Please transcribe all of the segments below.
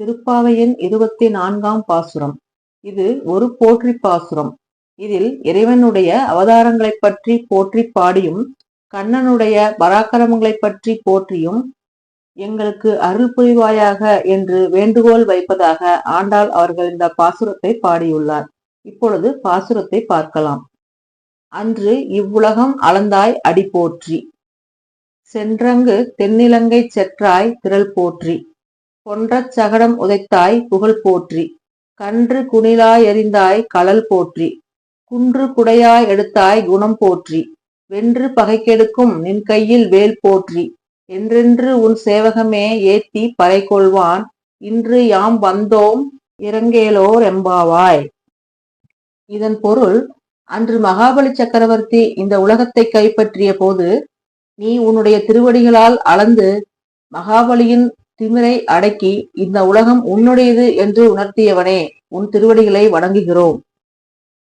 திருப்பாவையின் இருபத்தி நான்காம் பாசுரம். இது ஒரு போற்றி பாசுரம். இதில் இறைவனுடைய அவதாரங்களைப் பற்றி போற்றி பாடியும் கண்ணனுடைய பராக்கிரமங்களைப் பற்றி போற்றியும் எங்களுக்கு அருள் புரிவாயாக என்று வேண்டுகோள் வைப்பதாக ஆண்டாள் அவர்கள் இந்த பாசுரத்தை பாடியுள்ளார். இப்பொழுது பாசுரத்தை பார்க்கலாம். அன்று இவ்வுலகம் அளந்தாய் அடி போற்றி சென்றங்கு தென்னிலங்கை செற்றாய் திரள் போற்றி. கொன்றச் சகடம் உதைத்தாய் புகழ் போற்றி. கன்று குணிலாய் எறிந்தாய் கலல் போற்றி. குன்று குடையாய் எடுத்தாய் குணம் போற்றி. வென்று பகைக்கெடுக்கும் நின் கையில் வேல் போற்றி. என்றென்று உன் சேவகமே ஏத்தி பறை கொள்வான். இன்று யாம் வந்தோம் இறங்கேலோர் எம்பாவாய். இதன் பொருள் அன்று மகாபலி சக்கரவர்த்தி இந்த உலகத்தை கைப்பற்றிய போது நீ உன்னுடைய திருவடிகளால் அளந்து மகாபலியின் திமிரை அடக்கி இந்த உலகம் உன்னுடையது என்று உணர்த்தியவனே உன் திருவடிகளை வணங்குகிறோம்.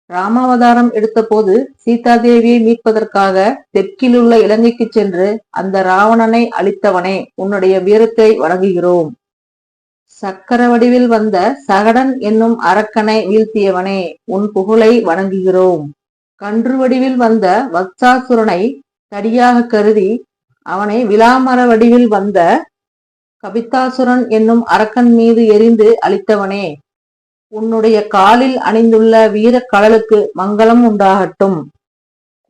ராமாவதாரம் எடுத்தபோது சீதாதேவியை மீட்பதற்காக தெற்கிலுள்ள இலங்கைக்கு சென்று அந்த ராவணனை அழித்தவனே உன்னுடைய வீரத்தை வணங்குகிறோம். சக்கர வடிவில் வந்த சகடன் என்னும் அரக்கனை வீழ்த்தியவனே உன் புகழை வணங்குகிறோம். கன்று வடிவில் வந்த வத்சாசுரனை தடியாக கருதி அவனை விலாமர வடிவில் வந்த கபித்தாசுரன் என்னும் அரக்கன் மீது எரிந்து அளித்தவனே உன்னுடைய காலில் அணிந்துள்ள வீர கடலுக்கு மங்களம் உண்டாகட்டும்.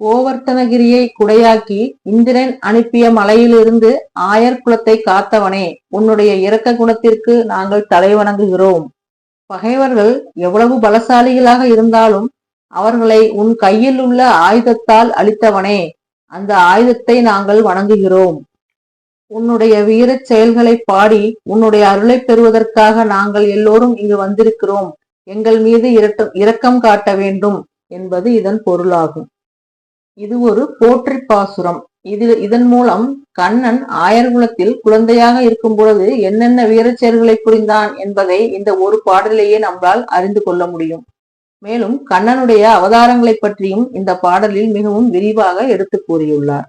கோவர்த்தனகிரியை குடையாக்கி இந்திரன் அனுப்பிய மலையிலிருந்து ஆயர் குலத்தை காத்தவனே உன்னுடைய இரக்க குணத்திற்கு நாங்கள் தலை வணங்குகிறோம். பகைவர்கள் எவ்வளவு பலசாலிகளாக இருந்தாலும் அவர்களை உன் கையில் உள்ள ஆயுதத்தால் அளித்தவனே அந்த ஆயுதத்தை நாங்கள் வணங்குகிறோம். உன்னுடைய வீரச் செயல்களை பாடி உன்னுடைய அருளை பெறுவதற்காக நாங்கள் எல்லோரும் இங்கு வந்திருக்கிறோம். எங்கள் மீது இரக்கம் காட்ட வேண்டும் என்பது இதன் பொருளாகும். இது ஒரு போற்றி பாசுரம். இதில் இதன் மூலம் கண்ணன் ஆயர்குலத்தில் குழந்தையாக இருக்கும் பொழுது என்னென்ன வீரச் செயல்களை புரிந்தான் என்பதை இந்த ஒரு பாடலையே நம்மால் அறிந்து கொள்ள முடியும். மேலும் கண்ணனுடைய அவதாரங்களை பற்றியும் இந்த பாடலில் மிகவும் விரிவாக எடுத்து கூறியுள்ளார்.